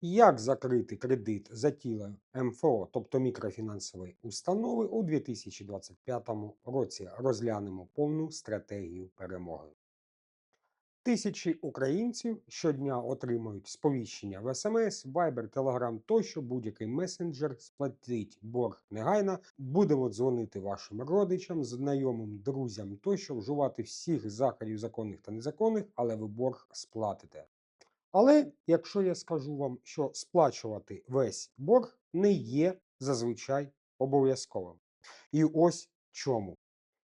Як закрити кредит за тіло МФО, тобто мікрофінансової установи, у 2025 році? Розглянемо повну стратегію перемоги. Тисячі українців щодня отримують сповіщення в СМС, Viber, Telegram тощо будь-який месенджер сплатить борг негайно. Будемо дзвонити вашим родичам, знайомим, друзям тощо, вживати всіх заходів законних та незаконних, але ви борг сплатите. Але якщо я скажу вам, що сплачувати весь борг не є зазвичай обов'язковим. І ось чому.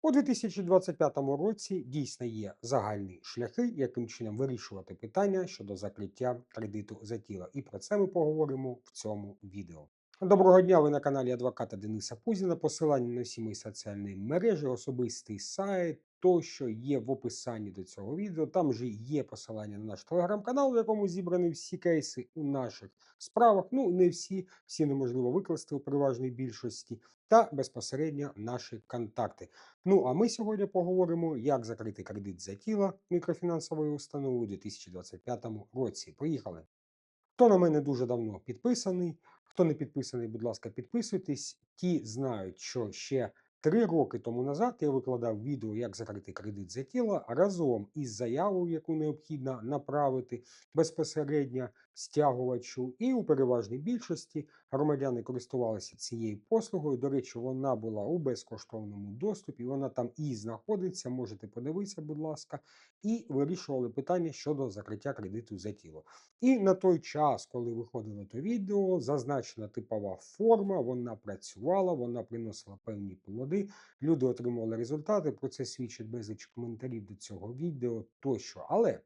У 2025 році дійсно є загальні шляхи, яким чином вирішувати питання щодо закриття кредиту за тіло. І про це ми поговоримо в цьому відео. Доброго дня! Ви на каналі адвоката Дениса Пузіна. Посилання на всі мої соціальні мережі, особистий сайт, тощо є в описанні до цього відео. Там же є посилання на наш телеграм-канал, в якому зібрані всі кейси у наших справах. Ну, не всі, всі неможливо викласти у переважній більшості, та безпосередньо наші контакти. Ну а ми сьогодні поговоримо, як закрити кредит за тіло мікрофінансової установи у 2025 році. Поїхали! Хто на мене дуже давно підписаний, хто не підписаний, будь ласка, підписуйтесь. Ті знають, що ще три роки тому назад я викладав відео, як закрити кредит за тіло разом із заявою, яку необхідно направити безпосередньо стягувачу. І у переважній більшості громадяни користувалися цією послугою. До речі, вона була у безкоштовному доступі. Вона там і знаходиться. Можете подивитися, будь ласка, і вирішували питання щодо закриття кредиту за тіло. І на той час, коли виходило то відео, зазначена типова форма, вона працювала, вона приносила певні плоди. Люди отримували результати. Про це свідчить безліч коментарів до цього відео тощо. Але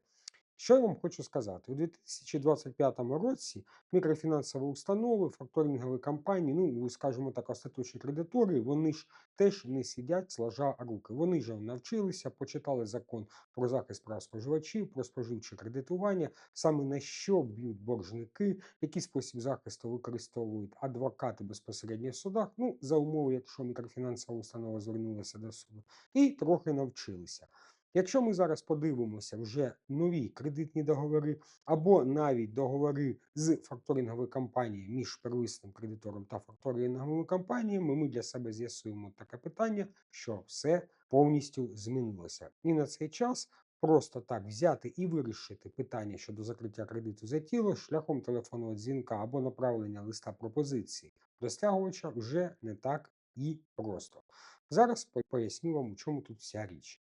що я вам хочу сказати? У 2025 році мікрофінансові установи, факторингові компанії, ну скажімо так, остаточні кредитори, вони ж теж не сидять, сложа руки. Вони ж навчилися, почитали закон про захист прав споживачів, про споживче кредитування, саме на що б'ють боржники, який спосіб захисту використовують адвокати безпосередньо в судах. Ну за умови, якщо мікрофінансова установа звернулася до суду, і трохи навчилися. Якщо ми зараз подивимося вже нові кредитні договори, або навіть договори з факторингової компанії між первисним кредитором та факторинговими компаніями, ми для себе з'ясуємо таке питання, що все повністю змінилося. І на цей час просто так взяти і вирішити питання щодо закриття кредиту за тіло шляхом телефонного дзвінка або направлення листа пропозиції до стягувача вже не так і просто. Зараз поясню вам, у чому тут вся річ.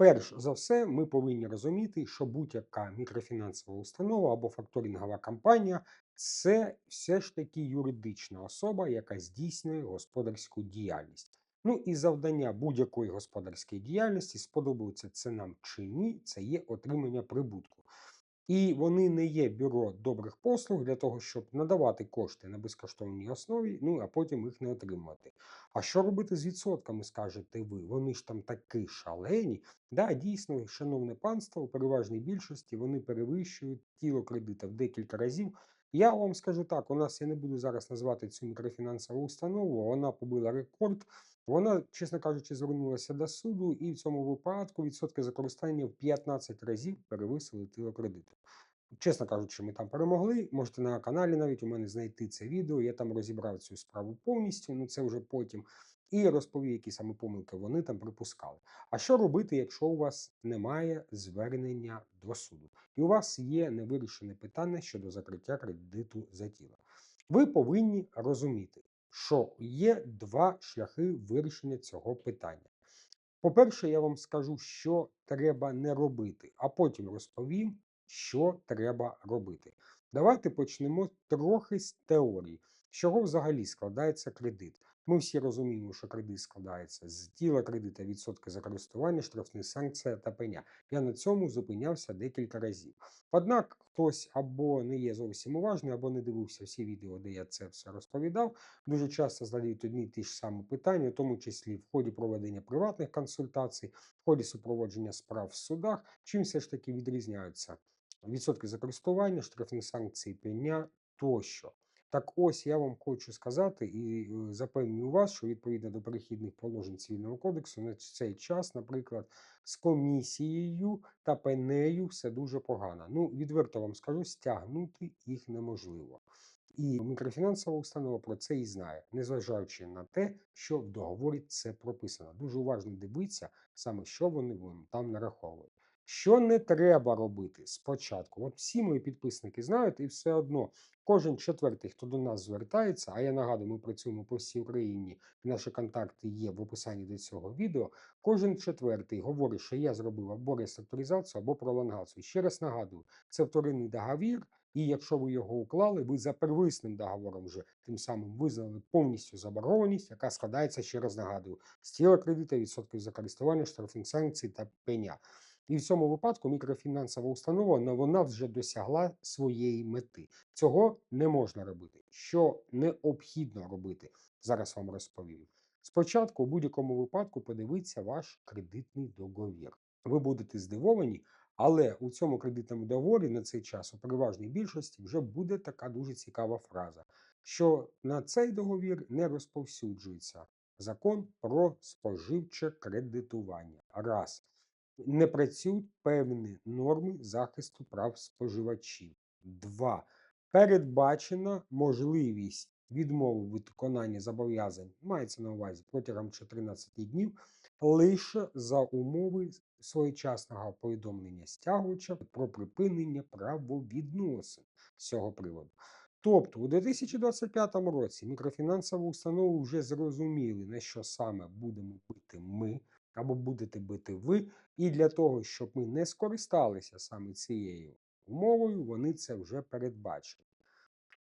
Перш за все, ми повинні розуміти, що будь-яка мікрофінансова установа або факторингова компанія це все ж таки юридична особа, яка здійснює господарську діяльність. Ну і завдання будь-якої господарської діяльності, сподобається це нам чи ні, це є отримання прибутку. І вони не є бюро добрих послуг для того, щоб надавати кошти на безкоштовній основі, ну а потім їх не отримувати. А що робити з відсотками, скажете ви? Вони ж там такі шалені. Да, дійсно, шановне панство, у переважній більшості вони перевищують тіло кредита в декілька разів. Я вам скажу так: у нас я не буду зараз назвати цю мікрофінансову установу, вона побила рекорд. Вона, чесно кажучи, звернулася до суду, і в цьому випадку відсотки за користання в 15 разів перевисили тіло кредиту. Чесно кажучи, ми там перемогли. Можете на каналі навіть у мене знайти це відео. Я там розібрав цю справу повністю, ну це вже потім. І розповів, які саме помилки вони там припускали. А що робити, якщо у вас немає звернення до суду, і у вас є невирішене питання щодо закриття кредиту за тіло? Ви повинні розуміти, що є два шляхи вирішення цього питання. По-перше, я вам скажу, що треба не робити, а потім розповім, що треба робити. Давайте почнемо трохи з теорії, з чого взагалі складається кредит. Ми всі розуміємо, що кредит складається з тіла кредита, відсотки за користування, штрафні санкція та пеня. Я на цьому зупинявся декілька разів. Однак хтось або не є зовсім уважний, або не дивився всі відео, де я це все розповідав. Дуже часто задають одні ті ж самі питання, в тому числі в ході проведення приватних консультацій, в ході супроводження справ в судах, чим все ж таки відрізняються відсотки за користування, штрафні санкції, пеня тощо. Так ось я вам хочу сказати і е, запевнюю вас, що відповідно до перехідних положень цивільного кодексу на цей час, наприклад, з комісією та пенею все дуже погано. Ну, відверто вам скажу, стягнути їх неможливо. І мікрофінансова установа про це і знає, незважаючи на те, що в договорі це прописано. Дуже уважно дивіться саме, що вони там нараховують. Що не треба робити спочатку? От всі мої підписники знають, і все одно кожен четвертий, хто до нас звертається, а я нагадую, ми працюємо по всій Україні, і наші контакти є в описанні до цього відео. Кожен четвертий говорить, що я зробив або реструктуризацію, або пролонгацію. Ще раз нагадую, це вторинний договір. І якщо ви його уклали, ви за первисним договором вже тим самим визнали повністю заборгованість, яка складається, ще раз нагадую, з тіла кредита, відсотків за користування, штрафних санкцій та пеня. І в цьому випадку мікрофінансова установа вона вже досягла своєї мети. Цього не можна робити. Що необхідно робити, зараз вам розповім. Спочатку, у будь-якому випадку, подивіться ваш кредитний договір. Ви будете здивовані, але у цьому кредитному договорі на цей час у переважній більшості вже буде така дуже цікава фраза, що на цей договір не розповсюджується закон про споживче кредитування. Раз не працюють певні норми захисту прав споживачів. Два. Передбачена можливість відмови від виконання зобов'язань, мається на увазі протягом 14 днів, лише за умови своєчасного повідомлення стягувача про припинення правовідносин з цього приводу. Тобто у 2025 році мікрофінансові установи вже зрозуміли, на що саме будемо бити ми або будете бити ви. І для того, щоб ми не скористалися саме цією умовою, вони це вже передбачили.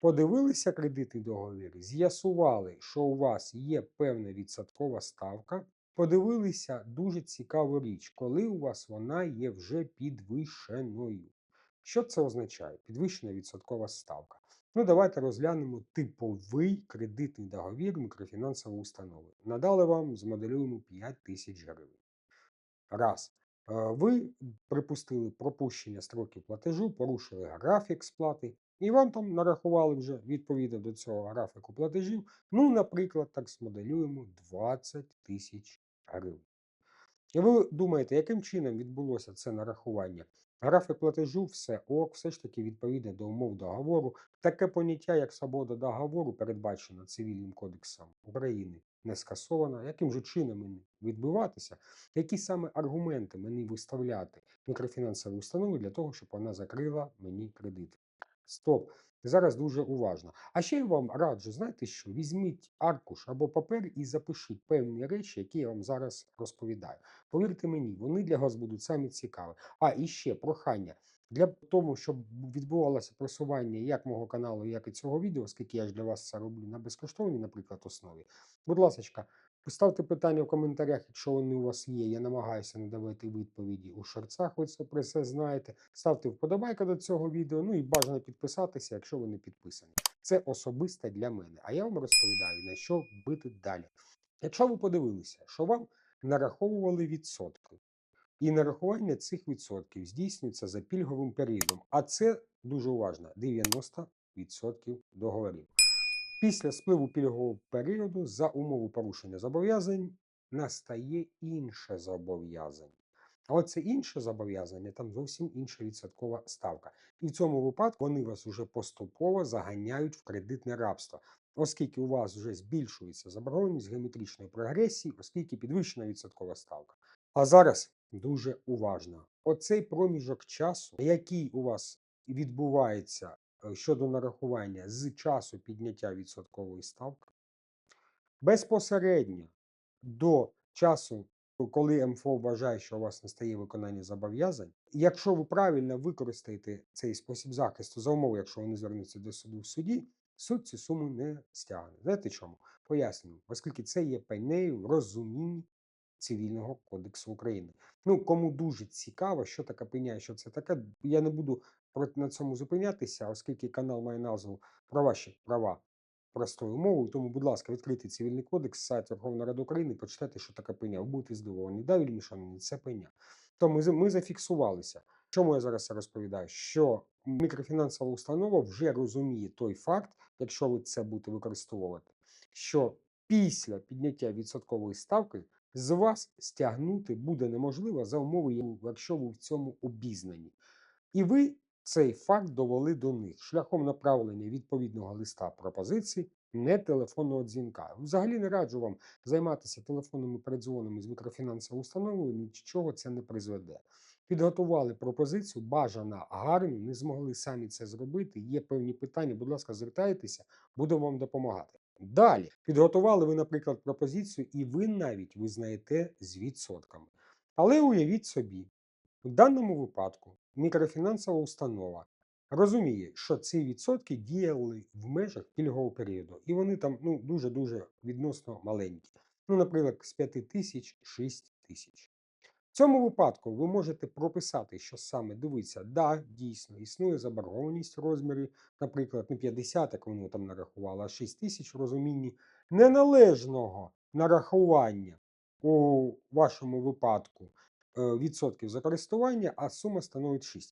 Подивилися кредитний договір, з'ясували, що у вас є певна відсоткова ставка. Подивилися дуже цікаву річ, коли у вас вона є вже підвищеною. Що це означає? Підвищена відсоткова ставка. Ну, давайте розглянемо типовий кредитний договір мікрофінансової установи. Надали вам, змоделюємо 5 тисяч гривень. Раз. Е, Ви припустили пропущення строків платежу, порушили графік сплати, і вам там нарахували вже відповідно до цього графіку платежів. Ну, наприклад, так змоделюємо 20 тисяч гривень. І ви думаєте, яким чином відбулося це нарахування? Графік платежу, все ок, все ж таки відповідне до умов договору. Таке поняття, як свобода договору, передбачена Цивільним кодексом України, не скасована. Яким же чином мені відбуватися? Які саме аргументи мені виставляти мікрофінансові установи для того, щоб вона закрила мені кредит? Стоп. Зараз дуже уважно. А ще я вам раджу, знаєте що? Візьміть аркуш або папер і запишіть певні речі, які я вам зараз розповідаю. Повірте мені, вони для вас будуть самі цікаві. А і ще прохання. Для того, щоб відбувалося просування як мого каналу, як і цього відео, оскільки я ж для вас це роблю на безкоштовній, наприклад, основі. Будь ласка, поставте питання в коментарях, якщо вони у вас є. Я намагаюся надавати відповіді у шорцах. Ви це про це знаєте. Ставте вподобайка до цього відео. Ну і бажано підписатися, якщо ви не підписані. Це особисте для мене. А я вам розповідаю, на що бити далі. Якщо ви подивилися, що вам нараховували відсотки. І нарахування цих відсотків здійснюється за пільговим періодом. А це дуже уважно 90% договорів. Після спливу пільгового періоду за умови порушення зобов'язань настає інше зобов'язання. А оце інше зобов'язання, там зовсім інша відсоткова ставка. І в цьому випадку вони вас вже поступово заганяють в кредитне рабство, оскільки у вас вже збільшується заборгованість геометричної прогресії, оскільки підвищена відсоткова ставка. А зараз дуже уважно. Оцей проміжок часу, який у вас відбувається щодо нарахування з часу підняття відсоткової ставки, безпосередньо до часу, коли МФО вважає, що у вас настає виконання зобов'язань, якщо ви правильно використаєте цей спосіб захисту за умови, якщо вони звернуться до суду в суді, суд цю суму не стягне. Знаєте чому? Пояснюю, оскільки це є пейнею в розумінні Цивільного кодексу України. Ну, кому дуже цікаво, що таке пеня, що це таке, я не буду на цьому зупинятися, оскільки канал має назву про ваші права простою мовою. Тому, будь ласка, відкрийте цивільний кодекс, сайт Верховної Ради України, почитайте, що таке пеня. Ви будете здивовані. Да, Вільмішані, це пеня. То ми, за- ми зафіксувалися, Чому я зараз це розповідаю? Що мікрофінансова установа вже розуміє той факт, якщо ви це будете використовувати, що після підняття відсоткової ставки з вас стягнути буде неможливо за умови, якщо ви в цьому обізнані. І ви цей факт довели до них шляхом направлення відповідного листа пропозиції, не телефонного дзвінка. Взагалі не раджу вам займатися телефонними передзвонами з мікрофінансовою установою, нічого це не призведе. Підготували пропозицію, бажано гарну, не змогли самі це зробити. Є певні питання, будь ласка, звертайтеся, будемо вам допомагати. Далі підготували ви, наприклад, пропозицію, і ви навіть визнаєте з відсотками. Але уявіть собі, в даному випадку мікрофінансова установа розуміє, що ці відсотки діяли в межах пільгового періоду, і вони там ну, дуже-дуже відносно маленькі. Ну, наприклад, з 5 тисяч 6 тисяч. В цьому випадку ви можете прописати, що саме дивиться, да, дійсно, існує заборгованість в розмірі, наприклад, не 50, як вони там нарахували, а 6 тисяч в розумінні неналежного нарахування у вашому випадку відсотків за користування, а сума становить 6.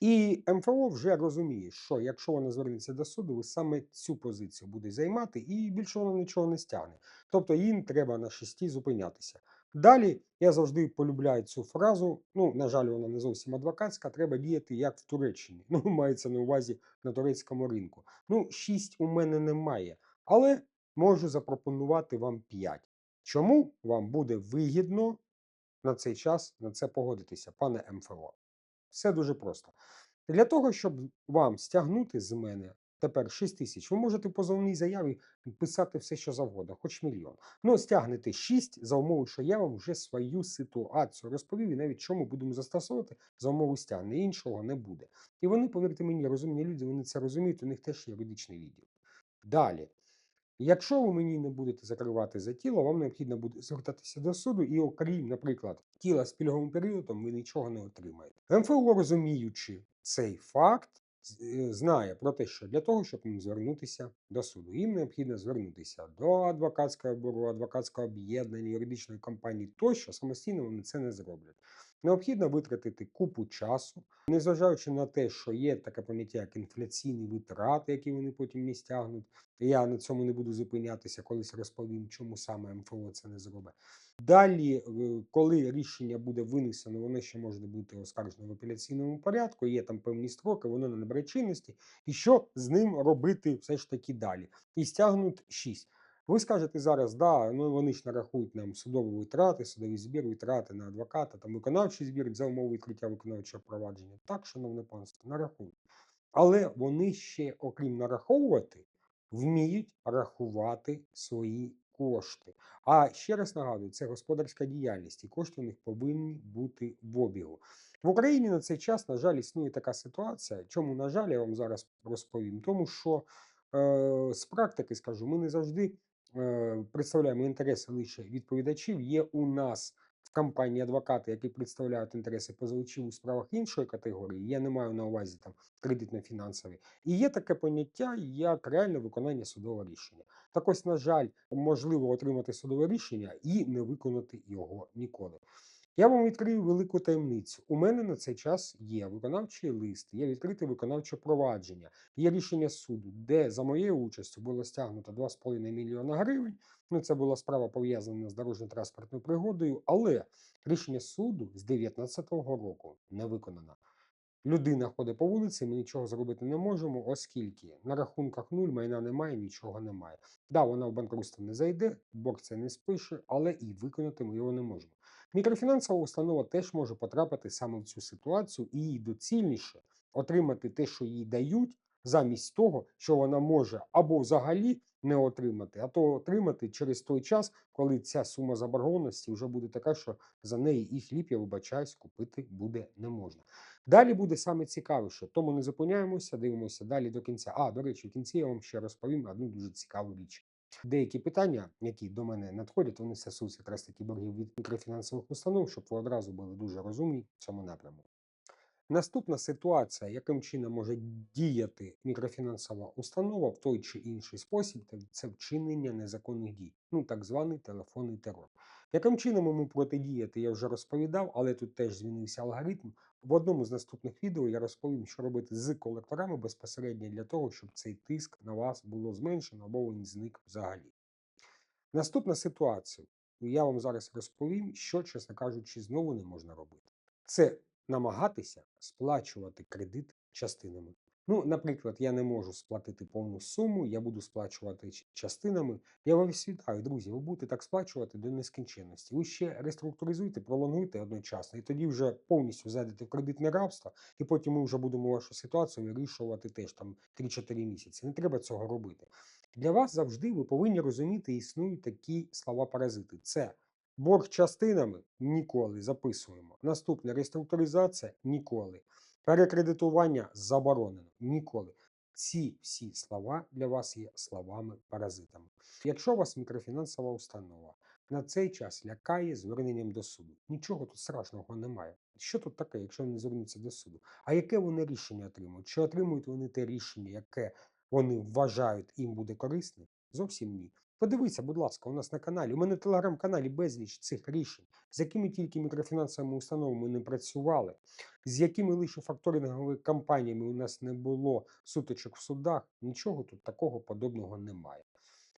І МФО вже розуміє, що якщо вона звернеться до суду, саме цю позицію буде займати, і більше вона нічого не стягне. Тобто їм треба на шесті зупинятися. Далі я завжди полюбляю цю фразу. Ну, на жаль, вона не зовсім адвокатська. Треба діяти як в Туреччині. Ну, мається на увазі на турецькому ринку. Ну, 6 у мене немає, але можу запропонувати вам 5. Чому вам буде вигідно на цей час на це погодитися, пане МФО? Все дуже просто. Для того, щоб вам стягнути з мене тепер 6 тисяч, ви можете в позовній заяві писати все, що завгодно, хоч мільйон. Ну, стягнете 6 за умови, що я вам вже свою ситуацію розповів і навіть чому будемо застосовувати за умови стягнення. Іншого не буде. І вони, повірте мені, розумні люди, вони це розуміють, у них теж юридичний відділ. Далі. Якщо ви мені не будете закривати за тіло, вам необхідно буде звертатися до суду, і окрім, наприклад, тіла з пільговим періодом, ви нічого не отримаєте. МФО, розуміючи цей факт, е, знає про те, що для того, щоб їм звернутися до суду, їм необхідно звернутися до адвокатського бюро, адвокатського об'єднання, юридичної компанії тощо самостійно вони це не зроблять. Необхідно витратити купу часу, незважаючи на те, що є таке поняття, як інфляційні витрати, які вони потім не стягнуть. Я на цьому не буду зупинятися, колись розповім, чому саме МФО це не зробить. Далі, коли рішення буде винесено, воно ще може бути оскаржено в апеляційному порядку. Є там певні строки, воно не набере чинності. І що з ним робити все ж таки далі? І стягнуть 6. Ви скажете зараз, да, ну вони ж нарахують нам судові витрати, судовий збір, витрати на адвоката, там виконавчий збір за умови відкриття виконавчого провадження. Так, шановне панство, нарахують. Але вони ще, окрім нараховувати, вміють рахувати свої кошти. А ще раз нагадую, це господарська діяльність, і кошти у них повинні бути в обігу. В Україні на цей час, на жаль, існує така ситуація. Чому, на жаль, я вам зараз розповім? Тому що е, з практики скажу, ми не завжди представляємо інтереси лише відповідачів. Є у нас в компанії адвокати, які представляють інтереси позивачів у справах іншої категорії. Я не маю на увазі там кредитно-фінансові. І є таке поняття, як реальне виконання судового рішення. Так ось, на жаль, можливо отримати судове рішення і не виконати його ніколи. Я вам відкрию велику таємницю. У мене на цей час є виконавчий лист, є відкрите виконавче провадження, є рішення суду, де за моєю участю було стягнуто 2,5 мільйона гривень. Ну, це була справа пов'язана з дорожньо-транспортною пригодою, але рішення суду з 2019 року не виконано. Людина ходить по вулиці, ми нічого зробити не можемо, оскільки на рахунках нуль майна немає, нічого немає. Да, вона в банкрутство не зайде, борг це не спише, але і виконати ми його не можемо. Мікрофінансова установа теж може потрапити саме в цю ситуацію і їй доцільніше отримати те, що їй дають, замість того, що вона може або взагалі не отримати, а то отримати через той час, коли ця сума заборгованості вже буде така, що за неї і хліб, я вибачаюсь, купити буде не можна. Далі буде саме цікавіше, тому не зупиняємося, дивимося далі до кінця. А, до речі, в кінці я вам ще розповім одну дуже цікаву річ. Деякі питання, які до мене надходять, вони стосуються якраз таки боргів від мікрофінансових установ, щоб ви одразу були дуже розумні в цьому напрямку. Наступна ситуація, яким чином може діяти мікрофінансова установа в той чи інший спосіб, це- вчинення незаконних дій, ну так званий телефонний терор. Яким чином йому протидіяти, я вже розповідав, але тут теж змінився алгоритм. В одному з наступних відео я розповім, що робити з колекторами безпосередньо для того, щоб цей тиск на вас було зменшено або він зник взагалі. Наступна ситуація. Я вам зараз розповім, що, чесно кажучи, знову не можна робити. Це намагатися сплачувати кредит частинами. Ну, наприклад, я не можу сплатити повну суму, я буду сплачувати частинами. Я вас вітаю, друзі. Ви будете так сплачувати до нескінченності. Ви ще реструктуризуйте, пролонгуйте одночасно, і тоді вже повністю зайдете в кредитне рабство, і потім ми вже будемо вашу ситуацію вирішувати теж там 3-4 місяці. Не треба цього робити. Для вас завжди ви повинні розуміти, існують такі слова-паразити. Це борг частинами ніколи записуємо. Наступне реструктуризація ніколи. Перекредитування заборонено ніколи. Ці всі слова для вас є словами-паразитами. Якщо у вас мікрофінансова установа на цей час лякає зверненням до суду, нічого тут страшного немає. Що тут таке, якщо вони звернуться до суду? А яке вони рішення отримують? Чи отримують вони те рішення, яке вони вважають їм буде корисним? Зовсім ні. Подивіться, будь ласка, у нас на каналі. У мене в телеграм-каналі безліч цих рішень, з якими тільки мікрофінансовими установами не працювали, з якими лише факторинговими компаніями у нас не було сутичок в судах. Нічого тут такого подобного немає.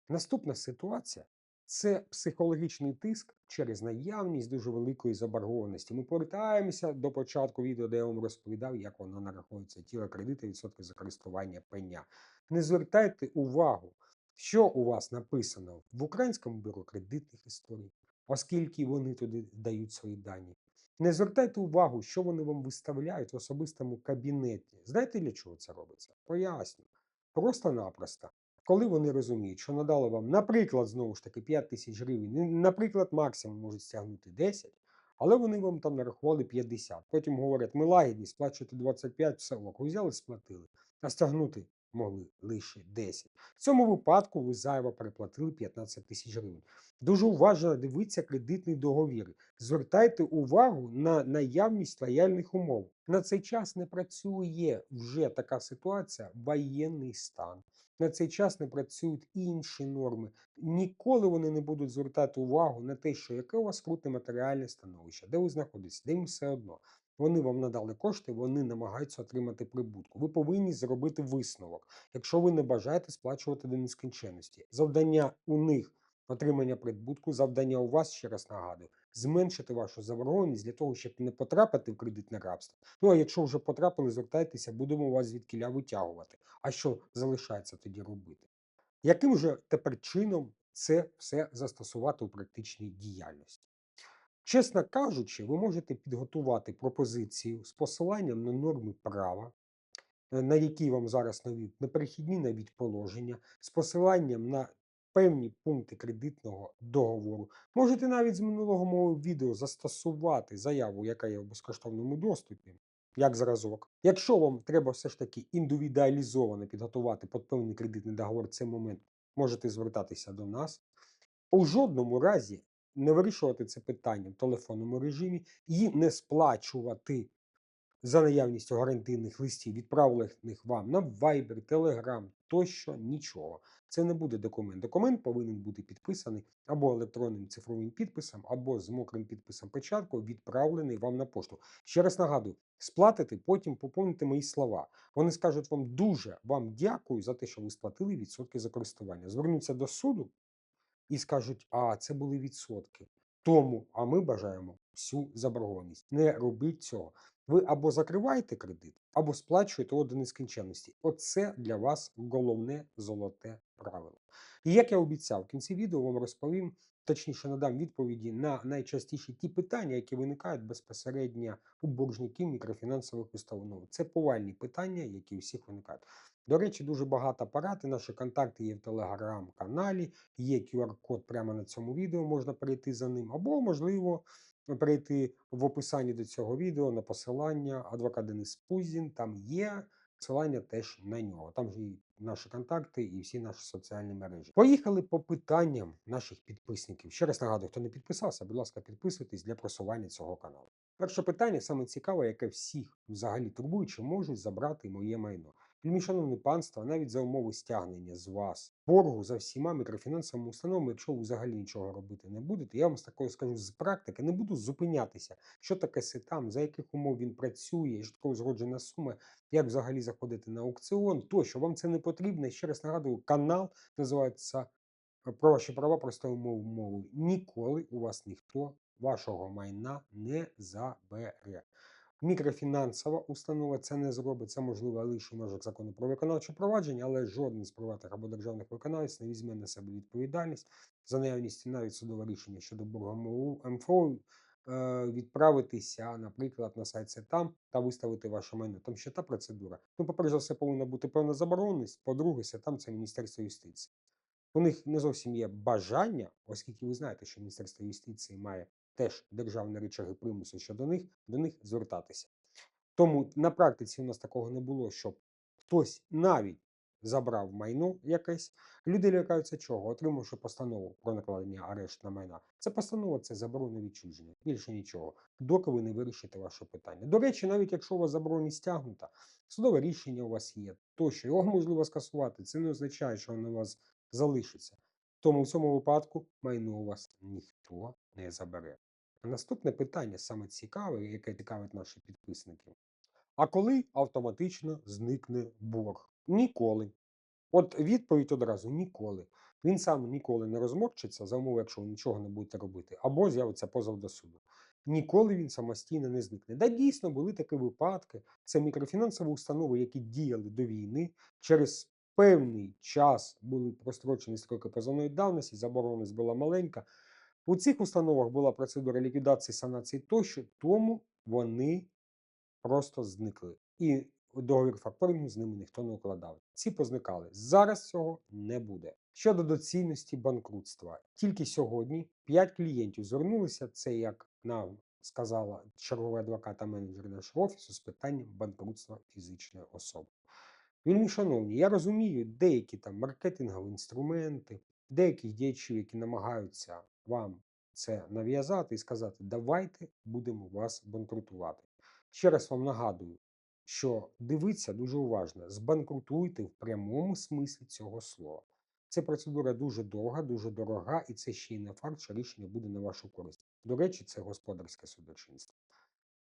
Наступна ситуація це психологічний тиск через наявність дуже великої заборгованості. Ми повертаємося до початку відео, де я вам розповідав, як воно нараховується тіло кредиту, відсотки за користування пеня. Не звертайте увагу, що у вас написано в Українському бюро кредитних історій, оскільки вони туди дають свої дані. Не звертайте увагу, що вони вам виставляють в особистому кабінеті. Знаєте, для чого це робиться? Поясню. Просто-напросто. Коли вони розуміють, що надали вам, наприклад, знову ж таки 5 тисяч гривень, наприклад, максимум можуть стягнути 10, але вони вам там нарахували 50. Потім говорять, ми лагідні, сплачуєте 25, все ок. Взяли, сплатили, а стягнути могли лише 10. В цьому випадку ви зайво переплатили 15 тисяч гривень. Дуже уважно дивіться кредитний договір. Звертайте увагу на наявність лояльних умов. На цей час не працює вже така ситуація воєнний стан. На цей час не працюють інші норми. Ніколи вони не будуть звертати увагу на те, що яке у вас крутне матеріальне становище, де ви знаходитесь, де їм все одно. Вони вам надали кошти, вони намагаються отримати прибутку. Ви повинні зробити висновок, якщо ви не бажаєте сплачувати до нескінченності. Завдання у них отримання прибутку, завдання у вас, ще раз нагадую, зменшити вашу заборгованість для того, щоб не потрапити в кредитне рабство. Ну а якщо вже потрапили, звертайтеся, будемо вас звідкіля витягувати. А що залишається тоді робити? Яким же тепер чином це все застосувати у практичній діяльності? Чесно кажучи, ви можете підготувати пропозицію з посиланням на норми права, е, на які вам зараз навіть неперехідні навіть положення, з посиланням на певні пункти кредитного договору. Можете навіть з минулого мого відео застосувати заяву, яка є в безкоштовному доступі, як зразок. Якщо вам треба все ж таки індивідуалізовано підготувати під певний кредитний договор в цей момент, можете звертатися до нас. У жодному разі не вирішувати це питання в телефонному режимі і не сплачувати за наявністю гарантійних листів, відправлених вам на Viber, Telegram, тощо нічого. Це не буде документ. Документ повинен бути підписаний або електронним цифровим підписом, або з мокрим підписом печаткою, відправлений вам на пошту. Ще раз нагадую, сплатите, потім поповните мої слова. Вони скажуть вам дуже вам дякую за те, що ви сплатили відсотки за користування. Звернуться до суду і скажуть, а це були відсотки. Тому, а ми бажаємо всю заборгованість. Не робіть цього. Ви або закриваєте кредит, або сплачуєте його до нескінченності. Оце для вас головне золоте правило. І як я обіцяв, в кінці відео вам розповім, точніше надам відповіді на найчастіші ті питання, які виникають безпосередньо у боржників мікрофінансових установ. Це повальні питання, які у всіх виникають. До речі, дуже багато апарати. Наші контакти є в телеграм-каналі, є QR-код прямо на цьому відео, можна перейти за ним, або, можливо, перейти в описанні до цього відео на посилання адвокат Денис Пузін. Там є посилання теж на нього. Там же і наші контакти і всі наші соціальні мережі. Поїхали по питанням наших підписників. Ще раз нагадую, хто не підписався, будь ласка, підписуйтесь для просування цього каналу. Перше питання саме цікаве, яке всіх взагалі турбує, чи можуть забрати моє майно. Вельмишановне панство, навіть за умови стягнення з вас боргу за всіма мікрофінансовими установами, якщо ви взагалі нічого робити не будете, я вам з такого скажу з практики, не буду зупинятися, що таке сетам, за яких умов він працює, що таке узгоджена сума, як взагалі заходити на аукціон, тощо вам це не потрібно. Ще раз нагадую, канал називається е, про ваші права простою мов- мовою. Ніколи у вас ніхто вашого майна не забере. Мікрофінансова установа це не зробить. Це можливо лише в межах закону про виконавче провадження, але жоден з приватних або державних виконавець не візьме на себе відповідальність за наявність навіть судового рішення щодо боргу МФО е, відправитися, наприклад, на сайт СЕТАМ та виставити ваше майно. Там ще та процедура. Ну, по-перше, за все, повинна бути певна забороненість. По-друге, СЕТАМ це Міністерство юстиції. У них не зовсім є бажання, оскільки ви знаєте, що Міністерство юстиції має теж державні речаги примусу щодо них, до них звертатися. Тому на практиці у нас такого не було, щоб хтось навіть забрав майно якесь. Люди лякаються чого? Отримавши постанову про накладення арешт на майна. Це постанова, це заборона відчуження. Більше нічого. Доки ви не вирішите ваше питання. До речі, навіть якщо у вас заборона стягнута, судове рішення у вас є, тощо його можливо скасувати. Це не означає, що воно у вас залишиться. Тому в цьому випадку майно у вас ніхто не забере. Наступне питання саме цікаве, яке цікавить наших підписників. А коли автоматично зникне борг? Ніколи. От відповідь одразу ніколи. Він сам ніколи не розмокчиться за умови, якщо ви нічого не будете робити, або з'явиться позов до суду. Ніколи він самостійно не зникне. Да, дійсно були такі випадки. Це мікрофінансові установи, які діяли до війни, через певний час були прострочені строки позовної давності, забороненість була маленька. У цих установах була процедура ліквідації, санації тощо, тому вони просто зникли. І договір факторингу з ними ніхто не укладав. Ці позникали. Зараз цього не буде. Щодо доцільності банкрутства, тільки сьогодні 5 клієнтів звернулися. Це як нам сказала черговий адвокат та менеджер нашого офісу з питанням банкрутства фізичної особи. Вільні шановні, я розумію деякі там маркетингові інструменти, деяких діячів, які намагаються вам це нав'язати і сказати, давайте будемо вас банкрутувати. Ще раз вам нагадую, що дивіться дуже уважно, збанкрутуйте в прямому смислі цього слова. Це процедура дуже довга, дуже дорога, і це ще й не факт, що рішення буде на вашу користь. До речі, це господарське судочинство.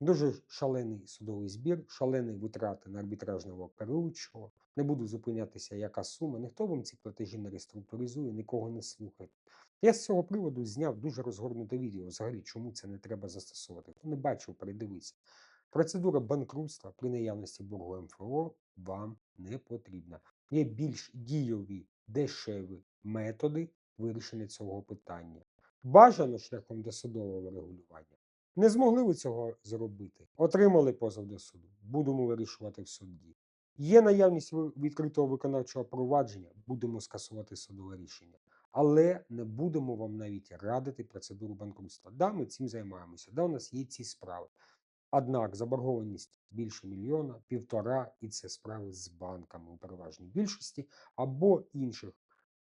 Дуже шалений судовий збір, шалені витрати на арбітражного керуючого. Не буду зупинятися, яка сума. Ніхто вам ці платежі не реструктуризує, нікого не слухайте. Я з цього приводу зняв дуже розгорнуте відео. Взагалі, чому це не треба застосовувати. Хто не бачив, передивіться. Процедура банкрутства при наявності боргу МФО вам не потрібна. Є більш дійові, дешеві методи вирішення цього питання. Бажано шляхом досудового регулювання. Не змогли ви цього зробити. Отримали позов до суду. Будемо вирішувати в суді. Є наявність відкритого виконавчого провадження, будемо скасувати судове рішення. Але не будемо вам навіть радити процедуру банкрутства. Да, ми цим займаємося. Да, у нас є ці справи. Однак заборгованість більше мільйона, півтора, і це справи з банками у переважній більшості або інших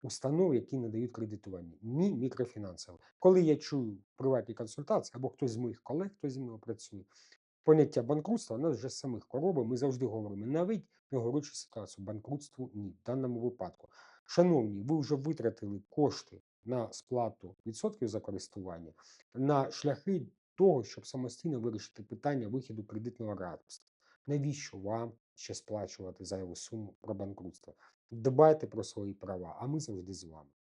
установ, які надають кредитування, ні мікрофінансове. Коли я чую приватні консультації або хтось з моїх колег, хто зі мною працює, поняття банкрутства у нас вже з самих коробок. Ми завжди говоримо навіть не говорячи ситуацію банкрутству ні в даному випадку. Шановні, ви вже витратили кошти на сплату відсотків за користування, на шляхи того, щоб самостійно вирішити питання вихіду кредитного рабства. Навіщо вам ще сплачувати зайву суму про банкрутство? Дбайте про свої права, а ми завжди з вами.